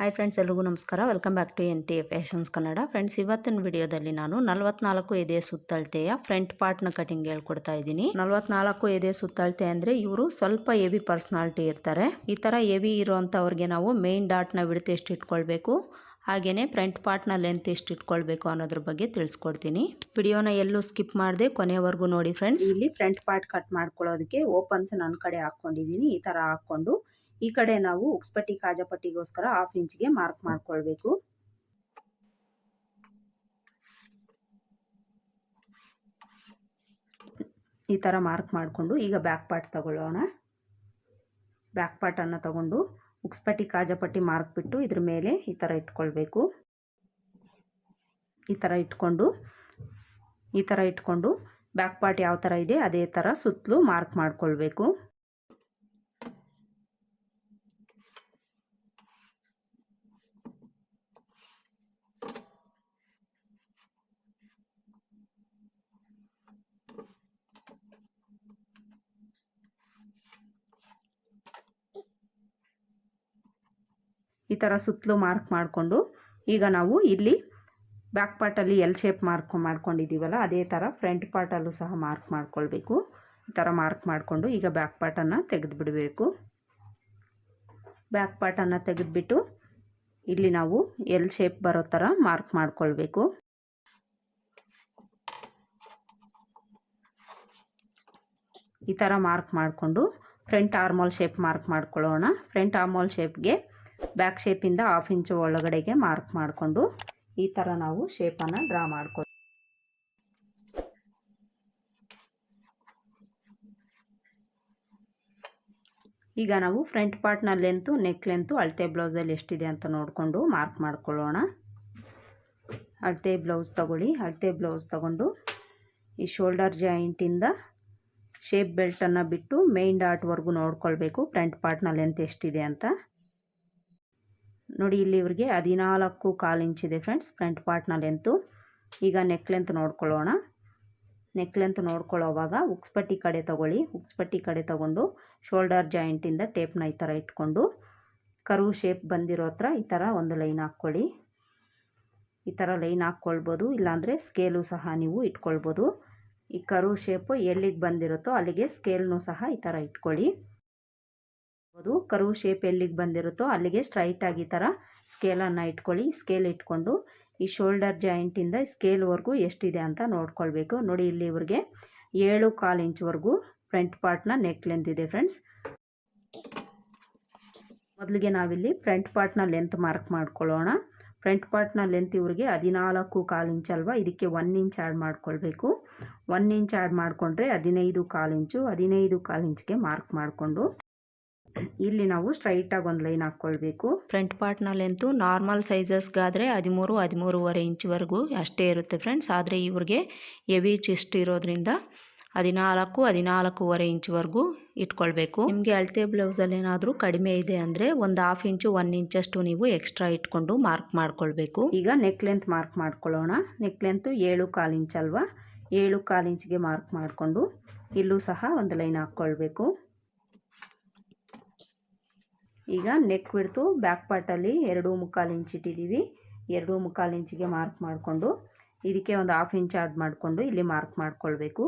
Hi friends, ಎಲ್ರಿಗೂ ನಮಸ್ಕಾರ. Welcome back to N T fashions Kannada. Friends, ಇವತ್ತಿನ ವಿಡಿಯೋದಲ್ಲಿ ನಾನು ನಲವತ್ನಾಲ್ಕು ಎದೆ ಸುತ್ತಳತೆಯ ಫ್ರಂಟ್ ಪಾರ್ಟ್ನ ಕಟಿಂಗ್ ಹೇಳ್ಕೊಡ್ತಾ ಇದ್ದೀನಿ. ನಲವತ್ನಾಲ್ಕು ಎದೆ ಸುತ್ತಳತೆ ಅಂದರೆ ಇವರು ಸ್ವಲ್ಪ ಎವಿ ಪರ್ಸ್ನಾಲಿಟಿ ಇರ್ತಾರೆ. ಈ ಥರ ಎವಿ ಇರೋವಂಥವ್ರಿಗೆ ನಾವು ಮೇನ್ ಡಾಟ್ನ ಬಿಡುತ್ತೆ ಎಷ್ಟು ಇಟ್ಕೊಳ್ಬೇಕು ಹಾಗೆಯೇ ಫ್ರಂಟ್ ಪಾರ್ಟ್ನ ಲೆಂತ್ ಎಷ್ಟು ಇಟ್ಕೊಳ್ಬೇಕು ಅನ್ನೋದ್ರ ಬಗ್ಗೆ ತಿಳಿಸ್ಕೊಡ್ತೀನಿ. ವಿಡಿಯೋನ ಎಲ್ಲೂ ಸ್ಕಿಪ್ ಮಾಡದೆ ಕೊನೆವರೆಗೂ ನೋಡಿ ಫ್ರೆಂಡ್ಸ್. ಇಲ್ಲಿ ಫ್ರಂಟ್ ಪಾರ್ಟ್ ಕಟ್ ಮಾಡ್ಕೊಳ್ಳೋದಕ್ಕೆ ಓಪನ್ಸ್ ನನ್ನ ಕಡೆ ಹಾಕ್ಕೊಂಡಿದ್ದೀನಿ. ಈ ಥರ ಹಾಕ್ಕೊಂಡು ಈ ಕಡೆ ನಾವು ಉಕ್ಸ್ಪಟ್ಟಿ, ಕಾಜಪಟ್ಟಿಗೋಸ್ಕರ ಹಾಫ್ ಇಂಚ್ಗೆ ಮಾರ್ಕ್ ಮಾಡ್ಕೊಳ್ಬೇಕು. ಈ ಥರ ಮಾರ್ಕ್ ಮಾಡಿಕೊಂಡು ಈಗ ಬ್ಯಾಕ್ ಪಾರ್ಟ್ ತಗೊಳ್ಳೋಣ. ಬ್ಯಾಕ್ ಪಾರ್ಟನ್ನು ತಗೊಂಡು ಉಕ್ಸ್ಪಟ್ಟಿ, ಕಾಜಪಟ್ಟಿ ಮಾರ್ಕ್ ಬಿಟ್ಟು ಇದ್ರ ಮೇಲೆ ಈ ಥರ ಇಟ್ಕೊಳ್ಬೇಕು. ಈ ಥರ ಇಟ್ಕೊಂಡು, ಈ ಥರ ಇಟ್ಕೊಂಡು ಬ್ಯಾಕ್ ಪಾರ್ಟ್ ಯಾವ ಥರ ಇದೆ ಅದೇ ಥರ ಸುತ್ತಲೂ ಮಾರ್ಕ್ ಮಾಡ್ಕೊಳ್ಬೇಕು. ಈ ಥರ ಸುತ್ತಲೂ ಮಾರ್ಕ್ ಮಾಡಿಕೊಂಡು ಈಗ ನಾವು ಇಲ್ಲಿ ಬ್ಯಾಕ್ ಪಾರ್ಟಲ್ಲಿ ಎಲ್ ಶೇಪ್ ಮಾರ್ಕ್ ಮಾಡ್ಕೊಂಡಿದ್ದೀವಲ್ಲ ಅದೇ ಥರ ಫ್ರಂಟ್ ಪಾರ್ಟಲ್ಲೂ ಸಹ ಮಾರ್ಕ್ ಮಾಡ್ಕೊಳ್ಬೇಕು. ಈ ಥರ ಮಾರ್ಕ್ ಮಾಡಿಕೊಂಡು ಈಗ ಬ್ಯಾಕ್ ಪಾರ್ಟನ್ನು ತೆಗೆದುಬಿಡಬೇಕು. ಬ್ಯಾಕ್ ಪಾರ್ಟನ್ನು ತೆಗೆದುಬಿಟ್ಟು ಇಲ್ಲಿ ನಾವು ಎಲ್ ಶೇಪ್ ಬರೋ ಥರ ಮಾರ್ಕ್ ಮಾಡಿಕೊಳ್ಬೇಕು. ಈ ಥರ ಮಾರ್ಕ್ ಮಾಡಿಕೊಂಡು ಫ್ರಂಟ್ ಆರ್ಮೋಲ್ ಶೇಪ್ ಮಾರ್ಕ್ ಮಾಡ್ಕೊಳ್ಳೋಣ. ಫ್ರಂಟ್ ಆರ್ಮೋಲ್ ಶೇಪ್ಗೆ ಬ್ಯಾಕ್ ಶೇಪಿಂದ ಹಾಫ್ ಇಂಚು ಒಳಗಡೆಗೆ ಮಾರ್ಕ್ ಮಾಡಿಕೊಂಡು ಈ ಥರ ನಾವು ಶೇಪನ್ನು ಡ್ರಾ ಮಾಡ್ಕೊ ಈಗ ನಾವು ಫ್ರಂಟ್ ಪಾರ್ಟ್ನ ಲೆಂತು ನೆಕ್ ಲೆಂತು ಅಳತೆ ಬ್ಲೌಸಲ್ಲಿ ಎಷ್ಟಿದೆ ಅಂತ ನೋಡಿಕೊಂಡು ಮಾರ್ಕ್ ಮಾಡ್ಕೊಳ್ಳೋಣ. ಅಳತೆ ಬ್ಲೌಸ್ ತಗೊಳ್ಳಿ. ಅಳತೆ ಬ್ಲೌಸ್ ತಗೊಂಡು ಈ ಶೋಲ್ಡರ್ ಜಾಯಿಂಟಿಂದ ಶೇಪ್ ಬೆಲ್ಟನ್ನು ಬಿಟ್ಟು ಮೇನ್ ಡಾಟ್ವರೆಗೂ ನೋಡ್ಕೊಳ್ಬೇಕು. ಫ್ರಂಟ್ ಪಾರ್ಟ್ನ ಲೆಂತ್ ಎಷ್ಟಿದೆ ಅಂತ. ನೋಡಿ, ಇಲ್ಲಿ ಇವ್ರಿಗೆ ಹದಿನಾಲ್ಕು ಕಾಲು ಇಂಚಿದೆ ಫ್ರೆಂಡ್ಸ್ ಫ್ರಂಟ್ ಪಾರ್ಟ್ನ ಲೆಂತು ಈಗ ನೆಕ್ ಲೆಂತ್ ನೋಡ್ಕೊಳ್ಳೋಣ. ನೆಕ್ ಲೆಂತ್ ನೋಡ್ಕೊಳ್ಳೋವಾಗ ಉಕ್ಸ್ಪಟ್ಟಿ ಕಡೆ ತೊಗೊಳ್ಳಿ. ಉಕ್ಸ್ಪಟ್ಟಿ ಕಡೆ ತೊಗೊಂಡು ಶೋಲ್ಡರ್ ಜಾಯಿಂಟಿಂದ ಟೇಪ್ನ ಈ ಥರ ಇಟ್ಕೊಂಡು ಕರು ಶೇಪ್ ಬಂದಿರೋ ಹತ್ರ ಈ ಥರ ಒಂದು ಲೈನ್ ಹಾಕ್ಕೊಳ್ಳಿ. ಈ ಥರ ಲೈನ್ ಹಾಕ್ಕೊಳ್ಬೋದು. ಇಲ್ಲಾಂದರೆ ಸ್ಕೇಲು ಸಹ ನೀವು ಇಟ್ಕೊಳ್ಬೋದು. ಈ ಕರು ಶೇಪು ಎಲ್ಲಿಗೆ ಬಂದಿರುತ್ತೋ ಅಲ್ಲಿಗೆ ಸ್ಕೇಲ್ನೂ ಸಹ ಈ ಥರ ಇಟ್ಕೊಳ್ಳಿ. ಅದು ಕರು ಶೇಪ್ ಎಲ್ಲಿಗೆ ಬಂದಿರುತ್ತೋ ಅಲ್ಲಿಗೆ ಸ್ಟ್ರೈಟಾಗಿ ಈ ಥರ ಸ್ಕೇಲನ್ನು ಇಟ್ಕೊಳ್ಳಿ. ಸ್ಕೇಲ್ ಇಟ್ಕೊಂಡು ಈ ಶೋಲ್ಡರ್ ಜಾಯಿಂಟಿಂದ ಸ್ಕೇಲ್ವರೆಗೂ ಎಷ್ಟಿದೆ ಅಂತ ನೋಡ್ಕೊಳ್ಬೇಕು. ನೋಡಿ ಇಲ್ಲಿ ಇವ್ರಿಗೆ ಏಳು ಕಾಲು ಇಂಚ್ವರೆಗೂ ಫ್ರಂಟ್ ಪಾರ್ಟ್ನ ನೆಕ್ ಲೆಂತ್ ಇದೆ ಫ್ರೆಂಡ್ಸ್ ಮೊದಲಿಗೆ ನಾವಿಲ್ಲಿ ಫ್ರಂಟ್ ಪಾರ್ಟ್ನ ಲೆಂತ್ ಮಾರ್ಕ್ ಮಾಡ್ಕೊಳ್ಳೋಣ. ಫ್ರಂಟ್ ಪಾರ್ಟ್ನ ಲೆಂತ್ ಇವ್ರಿಗೆ ಹದಿನಾಲ್ಕು ಕಾಲು ಇಂಚ್ ಅಲ್ವಾ? ಇದಕ್ಕೆ ಒನ್ ಇಂಚ್ ಆ್ಯಡ್ ಮಾಡ್ಕೊಳ್ಬೇಕು. ಒನ್ ಇಂಚ್ ಆ್ಯಡ್ ಮಾಡಿಕೊಂಡ್ರೆ ಹದಿನೈದು ಕಾಲು ಇಂಚು ಹದಿನೈದು ಕಾಲು ಇಂಚ್ಗೆ ಮಾರ್ಕ್ ಮಾಡಿಕೊಂಡು ಇಲ್ಲಿ ನಾವು ಸ್ಟ್ರೈಟಾಗಿ ಒಂದು ಲೈನ್ ಹಾಕ್ಕೊಳ್ಬೇಕು ಫ್ರಂಟ್ ಪಾರ್ಟ್ನಲ್ಲಿ ಅಂತೂ ನಾರ್ಮಲ್ ಸೈಜಸ್ಗಾದರೆ ಹದಿಮೂರು ಹದಿಮೂರುವರೆ ಇಂಚ್ವರೆಗೂ ಅಷ್ಟೇ ಇರುತ್ತೆ ಫ್ರೆಂಡ್ಸ್ ಆದರೆ ಇವ್ರಿಗೆ ಎವಿ ಚೆಸ್ಟ್ ಇರೋದ್ರಿಂದ ಹದಿನಾಲ್ಕು ಹದಿನಾಲ್ಕೂವರೆ ಇಂಚ್ವರೆಗೂ ಇಟ್ಕೊಳ್ಬೇಕು. ನಿಮಗೆ ಅಳತೆ ಬ್ಲೌಸಲ್ಲಿ ಏನಾದರೂ ಕಡಿಮೆ ಇದೆ ಅಂದರೆ ಒಂದು ಹಾಫ್ ಇಂಚು ಒನ್ ಇಂಚಷ್ಟು ನೀವು ಎಕ್ಸ್ಟ್ರಾ ಇಟ್ಕೊಂಡು ಮಾರ್ಕ್ ಮಾಡ್ಕೊಳ್ಬೇಕು. ಈಗ ನೆಕ್ ಲೆಂತ್ ಮಾರ್ಕ್ ಮಾಡ್ಕೊಳ್ಳೋಣ. ನೆಕ್ ಲೆಂತು ಏಳು ಕಾಲು ಇಂಚ್ ಅಲ್ವಾ? ಏಳು ಕಾಲು ಇಂಚ್ಗೆ ಮಾರ್ಕ್ ಮಾಡಿಕೊಂಡು ಇಲ್ಲೂ ಸಹ ಒಂದು ಲೈನ್ ಹಾಕ್ಕೊಳ್ಬೇಕು ಈಗ ನೆಕ್ ಬಿಡ್ತು ಬ್ಯಾಕ್ ಪಾರ್ಟಲ್ಲಿ ಎರಡು ಮುಕ್ಕಾಲು ಇಂಚ್ ಇಟ್ಟಿದ್ದೀವಿ ಎರಡು ಮುಕ್ಕಾಲು ಇಂಚಿಗೆ ಮಾರ್ಕ್ ಮಾಡಿಕೊಂಡು ಇದಕ್ಕೆ ಒಂದು ಹಾಫ್ ಇಂಚ್ ಆ್ಯಡ್ ಮಾಡಿಕೊಂಡು ಇಲ್ಲಿ ಮಾರ್ಕ್ ಮಾಡಿಕೊಳ್ಬೇಕು.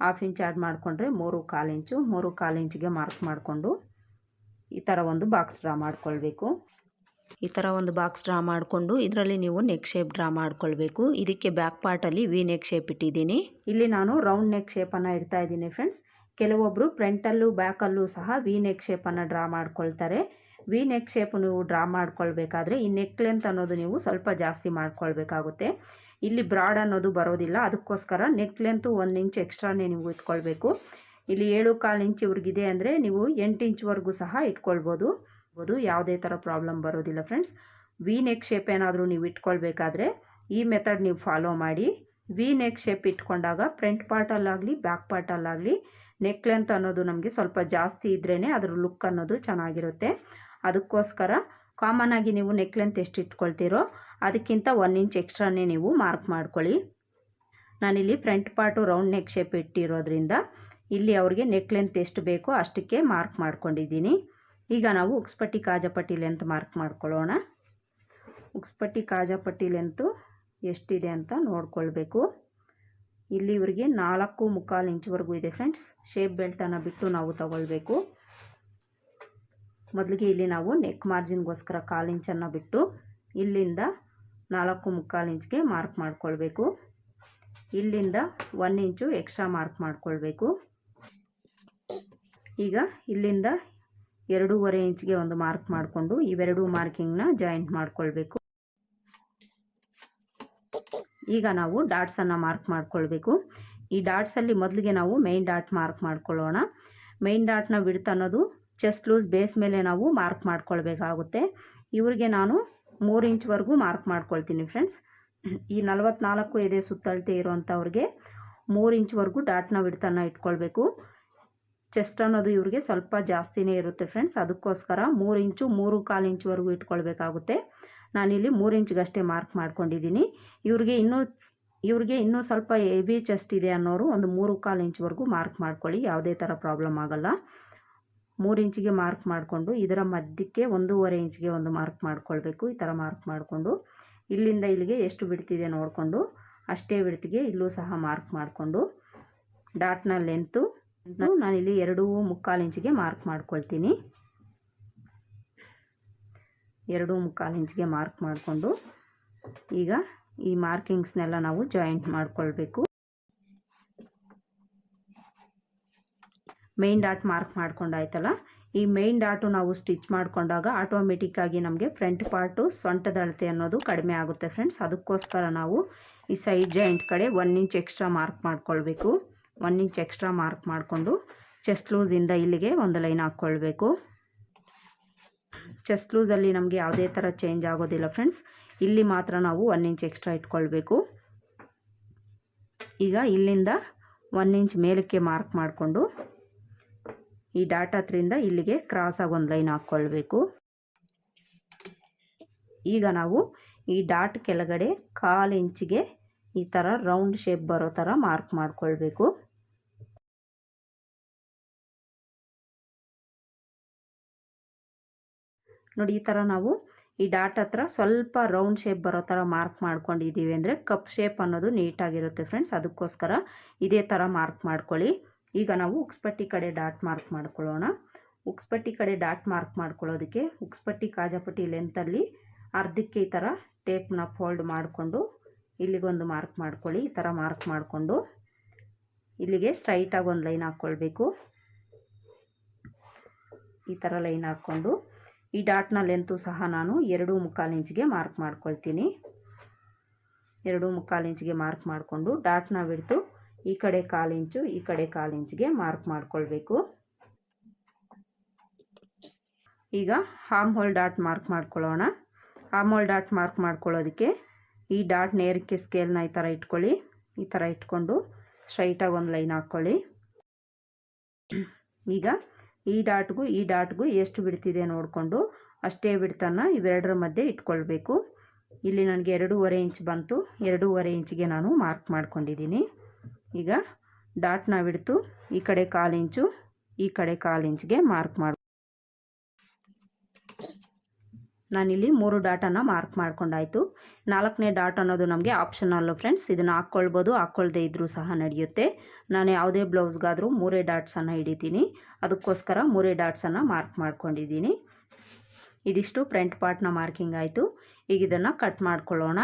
ಹಾಫ್ ಇಂಚ್ ಆ್ಯಡ್ ಮಾಡಿಕೊಂಡ್ರೆ ಮೂರು ಕಾಲು ಇಂಚು, ಮೂರು ಕಾಲು ಇಂಚಿಗೆ ಮಾರ್ಕ್ ಮಾಡಿಕೊಂಡು ಈ ಥರ ಒಂದು ಬಾಕ್ಸ್ ಡ್ರಾ ಮಾಡಿಕೊಳ್ಬೇಕು. ಈ ಥರ ಒಂದು ಬಾಕ್ಸ್ ಡ್ರಾ ಮಾಡಿಕೊಂಡು ಇದರಲ್ಲಿ ನೀವು ನೆಕ್ ಶೇಪ್ ಡ್ರಾ ಮಾಡಿಕೊಳ್ಬೇಕು. ಇದಕ್ಕೆ ಬ್ಯಾಕ್ ಪಾರ್ಟಲ್ಲಿ ವಿ ನೆಕ್ ಶೇಪ್ ಇಟ್ಟಿದ್ದೀನಿ. ಇಲ್ಲಿ ನಾನು ರೌಂಡ್ ನೆಕ್ ಶೇಪನ್ನು ಇಡ್ತಾ ಇದ್ದೀನಿ ಫ್ರೆಂಡ್ಸ್ ಕೆಲವೊಬ್ಬರು ಫ್ರಂಟಲ್ಲೂ ಬ್ಯಾಕಲ್ಲೂ ಸಹ ವಿ ನೆಕ್ ಶೇಪನ್ನು ಡ್ರಾ ಮಾಡ್ಕೊಳ್ತಾರೆ. ವಿ ನೆಕ್ ಶೇಪ್ ನೀವು ಡ್ರಾ ಮಾಡ್ಕೊಳ್ಬೇಕಾದ್ರೆ, ಈ ನೆಕ್ ಲೆಂತ್ ಅನ್ನೋದು ನೀವು ಸ್ವಲ್ಪ ಜಾಸ್ತಿ ಮಾಡ್ಕೊಳ್ಬೇಕಾಗುತ್ತೆ. ಇಲ್ಲಿ ಬ್ರಾಡ್ ಅನ್ನೋದು ಬರೋದಿಲ್ಲ, ಅದಕ್ಕೋಸ್ಕರ ನೆಕ್ ಲೆಂತು ಒಂದು ಇಂಚ್ ಎಕ್ಸ್ಟ್ರಾನೇ ನೀವು ಇಟ್ಕೊಳ್ಬೇಕು. ಇಲ್ಲಿ ಏಳು ಕಾಲು ಇಂಚ್ ಇವ್ರಿಗಿದೆ ಅಂದರೆ ನೀವು ಎಂಟು ಇಂಚ್ವರೆಗೂ ಸಹ ಇಟ್ಕೊಳ್ಬೋದು. ಬೋದು ಯಾವುದೇ ಥರ ಪ್ರಾಬ್ಲಮ್ ಬರೋದಿಲ್ಲ ಫ್ರೆಂಡ್ಸ್ ವಿ ನೆಕ್ ಶೇಪ್ ಏನಾದರೂ ನೀವು ಇಟ್ಕೊಳ್ಬೇಕಾದ್ರೆ, ಈ ಮೆಥಡ್ ನೀವು ಫಾಲೋ ಮಾಡಿ. ವಿ ನೆಕ್ ಶೇಪ್ ಇಟ್ಕೊಂಡಾಗ ಫ್ರಂಟ್ ಪಾರ್ಟಲ್ಲಾಗಲಿ ಬ್ಯಾಕ್ ಪಾರ್ಟಲ್ಲಾಗಲಿ ನೆಕ್ ಲೆಂತ್ ಅನ್ನೋದು ನಮಗೆ ಸ್ವಲ್ಪ ಜಾಸ್ತಿ ಇದ್ರೇ ಅದ್ರ ಲುಕ್ ಅನ್ನೋದು ಚೆನ್ನಾಗಿರುತ್ತೆ. ಅದಕ್ಕೋಸ್ಕರ ಕಾಮನ್ ಆಗಿ ನೀವು ನೆಕ್ ಲೆಂತ್ ಎಷ್ಟು ಇಟ್ಕೊಳ್ತೀರೋ ಅದಕ್ಕಿಂತ ಒನ್ ಇಂಚ್ ಎಕ್ಸ್ಟ್ರಾನೇ ನೀವು ಮಾರ್ಕ್ ಮಾಡ್ಕೊಳ್ಳಿ. ನಾನಿಲ್ಲಿ front part round neck shape ಇಟ್ಟಿರೋದ್ರಿಂದ ಇಲ್ಲಿ ಅವ್ರಿಗೆ ನೆಕ್ ಲೆಂತ್ ಎಷ್ಟು ಬೇಕೋ ಅಷ್ಟಕ್ಕೆ ಮಾರ್ಕ್ ಮಾಡ್ಕೊಂಡಿದ್ದೀನಿ. ಈಗ ನಾವು ಉಕ್ಸ್ಪಟ್ಟಿ ಕಾಜಪಟ್ಟಿ ಲೆಂತ್ ಮಾರ್ಕ್ ಮಾಡ್ಕೊಳ್ಳೋಣ. ಉಕ್ಸ್ಪಟ್ಟಿ ಕಾಜಪಟ್ಟಿ ಲೆಂತು ಎಷ್ಟಿದೆ ಅಂತ ನೋಡ್ಕೊಳ್ಬೇಕು. ಇಲ್ಲಿ ಇವರಿಗೆ ನಾಲ್ಕು ಮುಕ್ಕಾಲು ಇಂಚ್ವರೆಗೂ ಇದೆ ಫ್ರೆಂಡ್ಸ್. ಶೇಪ್ ಬೆಲ್ಟನ್ನು ಬಿಟ್ಟು ನಾವು ತಗೊಳ್ಬೇಕು. ಮೊದಲಿಗೆ ಇಲ್ಲಿ ನಾವು ನೆಕ್ ಮಾರ್ಜಿನ್ಗೋಸ್ಕರ ಕಾಲು ಇಂಚನ್ನು ಬಿಟ್ಟು ಇಲ್ಲಿಂದ ನಾಲ್ಕು ಮುಕ್ಕಾಲು ಇಂಚ್ಗೆ ಮಾರ್ಕ್ ಮಾಡ್ಕೊಳ್ಬೇಕು. ಇಲ್ಲಿಂದ ಒನ್ ಇಂಚು ಎಕ್ಸ್ಟ್ರಾ ಮಾರ್ಕ್ ಮಾಡ್ಕೊಳ್ಬೇಕು. ಈಗ ಇಲ್ಲಿಂದ ಎರಡೂವರೆ ಇಂಚ್ಗೆ ಒಂದು ಮಾರ್ಕ್ ಮಾಡಿಕೊಂಡು ಇವೆರಡೂ ಮಾರ್ಕಿಂಗ್ನ ಜಾಯಿಂಟ್ ಮಾಡ್ಕೊಳ್ಬೇಕು. ಈಗ ನಾವು ಡಾಟ್ಸನ್ನು ಮಾರ್ಕ್ ಮಾಡ್ಕೊಳ್ಬೇಕು. ಈ ಡಾಟ್ಸಲ್ಲಿ ಮೊದಲಿಗೆ ನಾವು ಮೈನ್ ಡಾಟ್ ಮಾರ್ಕ್ ಮಾಡ್ಕೊಳ್ಳೋಣ. ಮೈನ್ ಡಾಟ್ನ ವಿಡ್ತ್ ಅನ್ನೋದು ಚೆಸ್ಟ್ ಲೂಸ್ ಬೇಸ್ ಮೇಲೆ ನಾವು ಮಾರ್ಕ್ ಮಾಡ್ಕೊಳ್ಬೇಕಾಗುತ್ತೆ. ಇವ್ರಿಗೆ ನಾನು ಮೂರು ಇಂಚ್ವರೆಗೂ ಮಾರ್ಕ್ ಮಾಡ್ಕೊಳ್ತೀನಿ ಫ್ರೆಂಡ್ಸ್ ಈ ನಲವತ್ನಾಲ್ಕು ಎದೆ ಸುತ್ತಳತೆ ಇರೋವಂಥವ್ರಿಗೆ ಮೂರು ಇಂಚ್ವರೆಗೂ ಡಾಟ್ನ ವಿಡ್ತನ್ನು ಇಟ್ಕೊಳ್ಬೇಕು. ಚೆಸ್ಟ್ ಅನ್ನೋದು ಇವ್ರಿಗೆ ಸ್ವಲ್ಪ ಜಾಸ್ತಿನೇ ಇರುತ್ತೆ ಫ್ರೆಂಡ್ಸ್ ಅದಕ್ಕೋಸ್ಕರ ಮೂರು ಇಂಚು ಮೂರು ಕಾಲು ಇಂಚ್ವರೆಗೂ ಇಟ್ಕೊಳ್ಬೇಕಾಗುತ್ತೆ. ನಾನಿಲ್ಲಿ ಮೂರು ಇಂಚ್ಗಷ್ಟೇ ಮಾರ್ಕ್ ಮಾಡ್ಕೊಂಡಿದ್ದೀನಿ. ಇವ್ರಿಗೆ ಇನ್ನೂ ಇವ್ರಿಗೆ ಇನ್ನೂ ಸ್ವಲ್ಪ ಎಬಿ ಚೆಸ್ಟ್ ಇದೆ ಅನ್ನೋರು ಒಂದು ಮೂರು ಕಾಲು ಇಂಚ್ವರೆಗೂ ಮಾರ್ಕ್ ಮಾಡ್ಕೊಳ್ಳಿ, ಯಾವುದೇ ಥರ ಪ್ರಾಬ್ಲಮ್ ಆಗೋಲ್ಲ. ಮೂರು ಇಂಚಿಗೆ ಮಾರ್ಕ್ ಮಾಡಿಕೊಂಡು ಇದರ ಮಧ್ಯಕ್ಕೆ ಒಂದೂವರೆ ಇಂಚಿಗೆ ಒಂದು ಮಾರ್ಕ್ ಮಾಡ್ಕೊಳ್ಬೇಕು, ಈ ಥರ ಮಾರ್ಕ್ ಮಾಡಿಕೊಂಡು. ಇಲ್ಲಿಂದ ಇಲ್ಲಿಗೆ ಎಷ್ಟು ಬಿಡ್ತಿದೆ ನೋಡಿಕೊಂಡು, ಅಷ್ಟೇ ಬಿಡ್ತಿಗೆ ಇಲ್ಲೂ ಸಹ ಮಾರ್ಕ್ ಮಾಡಿಕೊಂಡು. ಡಾಟ್ನ ಲೆಂತು ನಾನಿಲ್ಲಿ ಎರಡೂ ಮುಕ್ಕಾಲು ಇಂಚಿಗೆ ಮಾರ್ಕ್ ಮಾಡ್ಕೊಳ್ತೀನಿ. ಎರಡು ಮುಕ್ಕಾಲು ಇಂಚಿಗೆ ಮಾರ್ಕ್ ಮಾಡಿಕೊಂಡು ಈಗ ಈ ಮಾರ್ಕಿಂಗ್ಸ್ನೆಲ್ಲ ನಾವು ಜಾಯಿಂಟ್ ಮಾಡಿಕೊಳ್ಬೇಕು. ಮೇನ್ ಡಾಟ್ ಮಾರ್ಕ್ ಮಾಡ್ಕೊಂಡಾಯ್ತಲ್ಲ? ಈ ಮೇನ್ ಡಾಟು ನಾವು ಸ್ಟಿಚ್ ಮಾಡಿಕೊಂಡಾಗ ಆಟೋಮೆಟಿಕ್ಕಾಗಿ ನಮಗೆ ಫ್ರಂಟ್ ಪಾರ್ಟು ಸೊಂಟದ ಅಳತೆ ಅನ್ನೋದು ಕಡಿಮೆ ಆಗುತ್ತೆ ಫ್ರೆಂಡ್ಸ್. ಅದಕ್ಕೋಸ್ಕರ ನಾವು ಈ ಸೈಡ್ ಜಾಯಿಂಟ್ ಕಡೆ ಒನ್ ಇಂಚ್ ಎಕ್ಸ್ಟ್ರಾ ಮಾರ್ಕ್ ಮಾಡ್ಕೊಳ್ಬೇಕು. ಒನ್ ಇಂಚ್ ಎಕ್ಸ್ಟ್ರಾ ಮಾರ್ಕ್ ಮಾಡಿಕೊಂಡು ಚೆಸ್ಟ್ ಲೂಸಿಂದ ಇಲ್ಲಿಗೆ ಒಂದು ಲೈನ್ ಹಾಕ್ಕೊಳ್ಬೇಕು. ಚೆಸ್ಟ್ ಲೂಸಲ್ಲಿ ನಮಗೆ ಯಾವುದೇ ಥರ ಚೇಂಜ್ ಆಗೋದಿಲ್ಲ ಫ್ರೆಂಡ್ಸ್ ಇಲ್ಲಿ ಮಾತ್ರ ನಾವು ಒನ್ ಇಂಚ್ ಎಕ್ಸ್ಟ್ರಾ ಇಟ್ಕೊಳ್ಬೇಕು. ಈಗ ಇಲ್ಲಿಂದ ಒನ್ ಇಂಚ್ ಮೇಲಕ್ಕೆ ಮಾರ್ಕ್ ಮಾಡಿಕೊಂಡು ಈ ಡಾಟ್ ಹತ್ರಿಂದ ಇಲ್ಲಿಗೆ ಕ್ರಾಸಾಗಿ ಒಂದು ಲೈನ್ ಹಾಕ್ಕೊಳ್ಬೇಕು. ಈಗ ನಾವು ಈ ಡಾಟ್ ಕೆಳಗಡೆ ಕಾಲು ಇಂಚಿಗೆ ಈ ಥರ ರೌಂಡ್ ಶೇಪ್ ಬರೋ ಥರ ಮಾರ್ಕ್ ಮಾಡ್ಕೊಳ್ಬೇಕು. ನೋಡಿ, ಈ ಥರ ನಾವು ಈ ಡಾಟ್ ಹತ್ರ ಸ್ವಲ್ಪ ರೌಂಡ್ ಶೇಪ್ ಬರೋ ಥರ ಮಾರ್ಕ್ ಮಾಡ್ಕೊಂಡಿದ್ದೀವಿ ಅಂದರೆ ಕಪ್ ಶೇಪ್ ಅನ್ನೋದು ನೀಟಾಗಿರುತ್ತೆ ಫ್ರೆಂಡ್ಸ್ ಅದಕ್ಕೋಸ್ಕರ ಇದೇ ಥರ ಮಾರ್ಕ್ ಮಾಡ್ಕೊಳ್ಳಿ. ಈಗ ನಾವು ಉಕ್ಸ್ಪಟ್ಟಿ ಕಡೆ ಡಾಟ್ ಮಾರ್ಕ್ ಮಾಡ್ಕೊಳ್ಳೋಣ. ಉಕ್ಸ್ಪಟ್ಟಿ ಕಡೆ ಡಾಟ್ ಮಾರ್ಕ್ ಮಾಡ್ಕೊಳ್ಳೋದಕ್ಕೆ ಉಕ್ಸ್ಪಟ್ಟಿ ಕಾಜಾಪಟ್ಟಿ ಲೆಂತಲ್ಲಿ ಅರ್ಧಕ್ಕೆ ಈ ಥರ ಟೇಪ್ನ ಫೋಲ್ಡ್ ಮಾಡಿಕೊಂಡು ಇಲ್ಲಿಗೊಂದು ಮಾರ್ಕ್ ಮಾಡ್ಕೊಳ್ಳಿ. ಈ ಥರ ಮಾರ್ಕ್ ಮಾಡಿಕೊಂಡು ಇಲ್ಲಿಗೆ ಸ್ಟ್ರೈಟಾಗಿ ಒಂದು ಲೈನ್ ಹಾಕ್ಕೊಳ್ಬೇಕು. ಈ ಥರ ಲೈನ್ ಹಾಕ್ಕೊಂಡು ಈ ಡಾಟ್ನ ಲೆಂತು ಸಹ ನಾನು ಎರಡು ಮುಕ್ಕಾಲು ಇಂಚಿಗೆ ಮಾರ್ಕ್ ಮಾಡ್ಕೊಳ್ತೀನಿ. ಎರಡು ಮುಕ್ಕಾಲು ಇಂಚಿಗೆ ಮಾರ್ಕ್ ಮಾಡಿಕೊಂಡು ಡಾಟ್ನ ಬಿಡ್ತು. ಈ ಕಡೆ ಕಾಲು ಇಂಚು, ಈ ಕಡೆ ಕಾಲು ಇಂಚಿಗೆ ಮಾರ್ಕ್ ಮಾಡ್ಕೊಳ್ಬೇಕು. ಈಗ ಹಾಮ್ ಹೋಲ್ ಡಾಟ್ ಮಾರ್ಕ್ ಮಾಡ್ಕೊಳ್ಳೋಣ. ಹಾಮ್ ಹೋಲ್ ಡಾಟ್ ಮಾರ್ಕ್ ಮಾಡ್ಕೊಳ್ಳೋದಕ್ಕೆ ಈ ಡಾಟ್ ನೇರಕ್ಕೆ ಸ್ಕೇಲ್ನ ಈ ಥರ ಇಟ್ಕೊಳ್ಳಿ. ಈ ಥರ ಇಟ್ಕೊಂಡು ಸ್ಟ್ರೈಟಾಗಿ ಒಂದು ಲೈನ್ ಹಾಕ್ಕೊಳ್ಳಿ. ಈಗ ಈ ಡಾಟ್ಗೂ ಈ ಡಾಟ್ಗೂ ಎಷ್ಟು ಬಿಡ್ತಿದೆ ನೋಡಿಕೊಂಡು ಅಷ್ಟೇ ಬಿಡ್ತಾನ ಇವೆರಡರ ಮಧ್ಯೆ ಇಟ್ಕೊಳ್ಬೇಕು. ಇಲ್ಲಿ ನನಗೆ ಎರಡೂವರೆ ಇಂಚ್ ಬಂತು. ಎರಡೂವರೆ ಇಂಚಿಗೆ ನಾನು ಮಾರ್ಕ್ ಮಾಡ್ಕೊಂಡಿದ್ದೀನಿ. ಈಗ ಡಾಟ್ನ ಬಿಡ್ತು. ಈ ಕಡೆ ಕಾಲು ಇಂಚು, ಈ ಕಡೆ ಕಾಲು ಇಂಚ್ಗೆ ಮಾರ್ಕ್ ಮಾಡಿ ನಾನಿಲ್ಲಿ ಮೂರು ಡಾಟನ್ನು ಮಾರ್ಕ್ ಮಾಡ್ಕೊಂಡಾಯಿತು. ನಾಲ್ಕನೇ ಡಾಟ್ ಅನ್ನೋದು ನಮಗೆ ಆಪ್ಷನಲ್ಲು ಫ್ರೆಂಡ್ಸ್ ಇದನ್ನು ಹಾಕ್ಕೊಳ್ಬೋದು. ಹಾಕ್ಕೊಳ್ದೇ ಇದ್ದರೂ ಸಹ ನಡೆಯುತ್ತೆ. ನಾನು ಯಾವುದೇ ಬ್ಲೌಸ್ಗಾದರೂ ಮೂರೇ ಡಾಟ್ಸನ್ನು ಹಿಡಿತೀನಿ. ಅದಕ್ಕೋಸ್ಕರ ಮೂರೇ ಡಾಟ್ಸನ್ನು ಮಾರ್ಕ್ ಮಾಡ್ಕೊಂಡಿದ್ದೀನಿ. ಇದಿಷ್ಟು ಫ್ರಂಟ್ ಪಾರ್ಟ್ನ ಮಾರ್ಕಿಂಗ್ ಆಯಿತು. ಈಗ ಇದನ್ನು ಕಟ್ ಮಾಡ್ಕೊಳ್ಳೋಣ.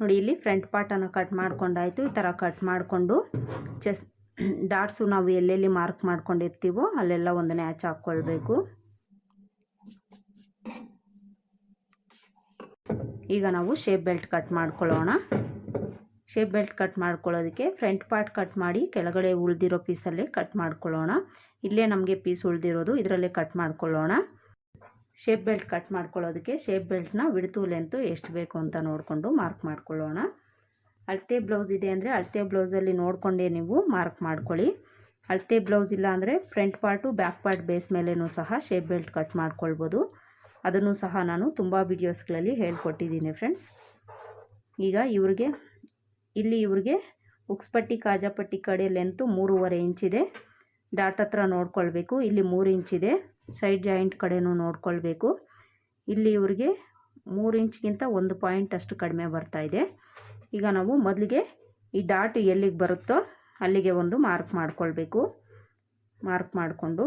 ನೋಡಿ, ಇಲ್ಲಿ ಫ್ರಂಟ್ ಪಾರ್ಟನ್ನು ಕಟ್ ಮಾಡ್ಕೊಂಡಾಯಿತು. ಈ ಥರ ಕಟ್ ಮಾಡಿಕೊಂಡು ಚೆಸ್ ಡಾಟ್ಸು ನಾವು ಎಲ್ಲೆಲ್ಲಿ ಮಾರ್ಕ್ ಮಾಡ್ಕೊಂಡಿರ್ತೀವೋ ಅಲ್ಲೆಲ್ಲ ಒಂದು ನ್ಯಾಚ್ ಹಾಕ್ಕೊಳ್ಬೇಕು. ಈಗ ನಾವು ಶೇಪ್ ಬೆಲ್ಟ್ ಕಟ್ ಮಾಡ್ಕೊಳ್ಳೋಣ. ಶೇಪ್ ಬೆಲ್ಟ್ ಕಟ್ ಮಾಡ್ಕೊಳ್ಳೋದಕ್ಕೆ ಫ್ರಂಟ್ ಪಾರ್ಟ್ ಕಟ್ ಮಾಡಿ ಕೆಳಗಡೆ ಉಳಿದಿರೋ ಪೀಸಲ್ಲೇ ಕಟ್ ಮಾಡ್ಕೊಳ್ಳೋಣ. ಇಲ್ಲೇ ನಮಗೆ ಪೀಸ್ ಉಳಿದಿರೋದು ಇದರಲ್ಲೇ ಕಟ್ ಮಾಡ್ಕೊಳ್ಳೋಣ. ಶೇಪ್ ಬೆಲ್ಟ್ ಕಟ್ ಮಾಡ್ಕೊಳ್ಳೋದಕ್ಕೆ ಶೇಪ್ ಬೆಲ್ಟ್ನ ವಿಡ್ತು ಲೆಂತು ಎಷ್ಟು ಬೇಕು ಅಂತ ನೋಡಿಕೊಂಡು ಮಾರ್ಕ್ ಮಾಡ್ಕೊಳ್ಳೋಣ. ಅಳತೆ ಬ್ಲೌಸ್ ಇದೆ ಅಂದರೆ ಅಳತೆ ಬ್ಲೌಸಲ್ಲಿ ನೋಡಿಕೊಂಡೇ ನೀವು ಮಾರ್ಕ್ ಮಾಡ್ಕೊಳ್ಳಿ. ಅಳತೆ ಬ್ಲೌಸ್ ಇಲ್ಲ ಅಂದರೆ front part back part base ಮೇಲೇನೂ ಸಹ ಶೇಪ್ ಬೆಲ್ಟ್ ಕಟ್ ಮಾಡ್ಕೊಳ್ಬೋದು. ಅದನ್ನು ಸಹ ನಾನು ತುಂಬ ವೀಡಿಯೋಸ್ಗಳಲ್ಲಿ ಹೇಳ್ಕೊಟ್ಟಿದ್ದೀನಿ ಫ್ರೆಂಡ್ಸ್ ಈಗ ಇವ್ರಿಗೆ, ಇಲ್ಲಿ ಇವ್ರಿಗೆ ಉಕ್ಸ್ಪಟ್ಟಿ ಕಾಜಾಪಟ್ಟಿ ಕಡೆ ಲೆಂತು ಮೂರುವರೆ ಇಂಚಿದೆ ಡಾಟ್ ಹತ್ರ ನೋಡ್ಕೊಳ್ಬೇಕು. ಇಲ್ಲಿ ಮೂರು ಇಂಚಿದೆ ಸೈಡ್ ಜಾಯಿಂಟ್ ಕಡೆನೂ ನೋಡ್ಕೊಳ್ಬೇಕು. ಇಲ್ಲಿ ಇವರಿಗೆ ಮೂರು ಇಂಚ್ಗಿಂತ ಒಂದು ಪಾಯಿಂಟ್ ಅಷ್ಟು ಕಡಿಮೆ ಬರ್ತಾ ಇದೆ. ಈಗ ನಾವು ಮೊದಲಿಗೆ ಈ ಡಾಟ್ ಎಲ್ಲಿಗೆ ಬರುತ್ತೋ ಅಲ್ಲಿಗೆ ಒಂದು ಮಾರ್ಕ್ ಮಾಡ್ಕೊಳ್ಬೇಕು. ಮಾರ್ಕ್ ಮಾಡಿಕೊಂಡು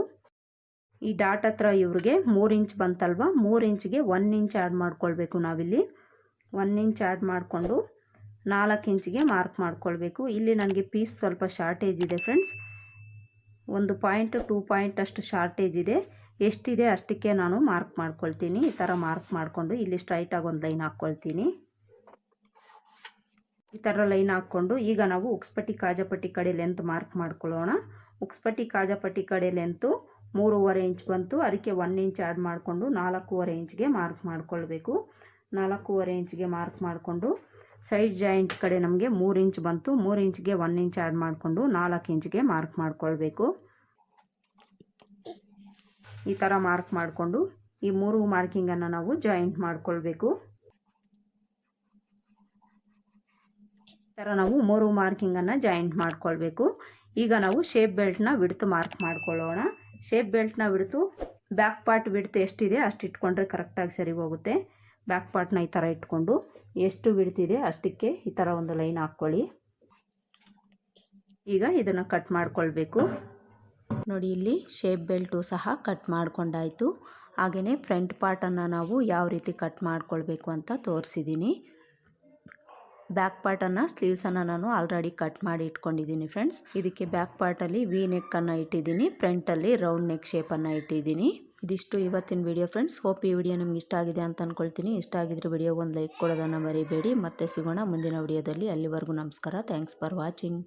ಈ ಡಾಟ್ ಹತ್ರ ಇವ್ರಿಗೆ ಮೂರು ಇಂಚ್ ಬಂತಲ್ವ? ಮೂರು ಇಂಚ್ಗೆ ಒನ್ ಇಂಚ್ ಆ್ಯಡ್ ಮಾಡ್ಕೊಳ್ಬೇಕು ನಾವಿಲ್ಲಿ. ಒನ್ ಇಂಚ್ ಆ್ಯಡ್ ಮಾಡಿಕೊಂಡು ನಾಲ್ಕು ಇಂಚಿಗೆ ಮಾರ್ಕ್ ಮಾಡ್ಕೊಳ್ಬೇಕು. ಇಲ್ಲಿ ನನಗೆ ಪೀಸ್ ಸ್ವಲ್ಪ ಶಾರ್ಟೇಜ್ ಇದೆ ಫ್ರೆಂಡ್ಸ್ ಒಂದು ಪಾಯಿಂಟ್ ಟೂ ಪಾಯಿಂಟ್ ಅಷ್ಟು ಶಾರ್ಟೇಜ್ ಇದೆ. ಎಷ್ಟಿದೆ ಅಷ್ಟಕ್ಕೆ ನಾನು ಮಾರ್ಕ್ ಮಾಡ್ಕೊಳ್ತೀನಿ. ಈ ಥರ ಮಾರ್ಕ್ ಮಾಡಿಕೊಂಡು ಇಲ್ಲಿ ಸ್ಟ್ರೈಟಾಗಿ ಒಂದು ಲೈನ್ ಹಾಕ್ಕೊಳ್ತೀನಿ. ಈ ಥರ ಲೈನ್ ಹಾಕ್ಕೊಂಡು ಈಗ ನಾವು ಉಕ್ಸ್ಪಟ್ಟಿ ಕಾಜಪಟ್ಟಿ ಕಡೆ ಲೆಂತ್ ಮಾರ್ಕ್ ಮಾಡ್ಕೊಳ್ಳೋಣ. ಉಕ್ಸ್ಪಟ್ಟಿ ಕಾಜಪಟ್ಟಿ ಕಡೆ ಲೆಂತು ಮೂರುವರೆ ಇಂಚ್ ಬಂತು. ಅದಕ್ಕೆ ಒನ್ ಇಂಚ್ ಆ್ಯಡ್ ಮಾಡಿಕೊಂಡು ನಾಲ್ಕೂವರೆ ಇಂಚ್ಗೆ ಮಾರ್ಕ್ ಮಾಡ್ಕೊಳ್ಬೇಕು. ನಾಲ್ಕೂವರೆ ಇಂಚ್ಗೆ ಮಾರ್ಕ್ ಮಾಡಿಕೊಂಡು ಸೈಡ್ ಜಾಯಿಂಟ್ ಕಡೆ ನಮಗೆ ಮೂರು ಇಂಚ್ ಬಂತು. ಮೂರು ಇಂಚ್ಗೆ ಒನ್ ಇಂಚ್ ಆ್ಯಡ್ ಮಾಡಿಕೊಂಡು ನಾಲ್ಕು ಇಂಚ್ಗೆ ಮಾರ್ಕ್ ಮಾಡ್ಕೊಳ್ಬೇಕು. ಈ ಥರ ಮಾರ್ಕ್ ಮಾಡಿಕೊಂಡು ಈ ಮೂರು ಮಾರ್ಕಿಂಗನ್ನು ನಾವು ಜಾಯಿಂಟ್ ಮಾಡಿಕೊಳ್ಬೇಕು. ಈ ಥರ ನಾವು ಮೂರು ಮಾರ್ಕಿಂಗನ್ನು ಜಾಯಿಂಟ್ ಮಾಡಿಕೊಳ್ಬೇಕು. ಈಗ ನಾವು ಶೇಪ್ ಬೆಲ್ಟ್ನ ಬಿಡ್ತು ಮಾರ್ಕ್ ಮಾಡ್ಕೊಳ್ಳೋಣ. ಶೇಪ್ ಬೆಲ್ಟ್ನ ಬಿಡ್ತು ಬ್ಯಾಕ್ ಪಾರ್ಟ್ ಬಿಡ್ತು ಎಷ್ಟಿದೆ ಅಷ್ಟು ಇಟ್ಕೊಂಡ್ರೆ ಕರೆಕ್ಟಾಗಿ ಸರಿ ಹೋಗುತ್ತೆ. ಬ್ಯಾಕ್ ಪಾರ್ಟ್ನ ಈ ಥರ ಇಟ್ಕೊಂಡು ಎಷ್ಟು ಬಿಡ್ತಿದೆ ಅಷ್ಟಕ್ಕೆ ಈ ಥರ ಒಂದು ಲೈನ್ ಹಾಕ್ಕೊಳ್ಳಿ. ಈಗ ಇದನ್ನು ಕಟ್ ಮಾಡ್ಕೊಳ್ಬೇಕು. ನೋಡಿ, ಇಲ್ಲಿ ಶೇಪ್ ಬೆಲ್ಟು ಸಹ ಕಟ್ ಮಾಡ್ಕೊಂಡಾಯಿತು. ಹಾಗೆಯೇ ಫ್ರಂಟ್ ಪಾರ್ಟನ್ನು ನಾವು ಯಾವ ರೀತಿ ಕಟ್ ಮಾಡ್ಕೊಳ್ಬೇಕು ಅಂತ ತೋರಿಸಿದ್ದೀನಿ ಬ್ಯಾಕ್ ಪಾರ್ಟನ್ನು ಸ್ಲೀವ್ಸನ್ನು ನಾನು ಆಲ್ರೆಡಿ ಕಟ್ ಮಾಡಿ ಇಟ್ಕೊಂಡಿದ್ದೀನಿ ಫ್ರೆಂಡ್ಸ್ ಇದಕ್ಕೆ ಬ್ಯಾಕ್ ಪಾರ್ಟಲ್ಲಿ ವಿ ನೆಕ್ಕನ್ನು ಇಟ್ಟಿದ್ದೀನಿ ಫ್ರಂಟಲ್ಲಿ ರೌಂಡ್ ನೆಕ್ ಶೇಪನ್ನು ಇಟ್ಟಿದ್ದೀನಿ ಇದಿಷ್ಟು ಇವತ್ತಿನ ವಿಡಿಯೋ ಫ್ರೆಂಡ್ಸ್ ಹೋಪ್ ಈ ವಿಡಿಯೋ ನಿಮ್ಗೆ ಇಷ್ಟ ಆಗಿದೆ ಅಂತ ಅಂದ್ಕೊಳ್ತೀನಿ ಇಷ್ಟ ಆಗಿದ್ರೆ ವಿಡಿಯೋಗೆ ಒಂದು ಲೈಕ್ ಕೊಡೋದನ್ನು ಮರಿಬೇಡಿ. ಮತ್ತೆ ಸಿಗೋಣ ಮುಂದಿನ ವಿಡಿಯೋದಲ್ಲಿ ಅಲ್ಲಿವರೆಗೂ ನಮಸ್ಕಾರ. Thanks for watching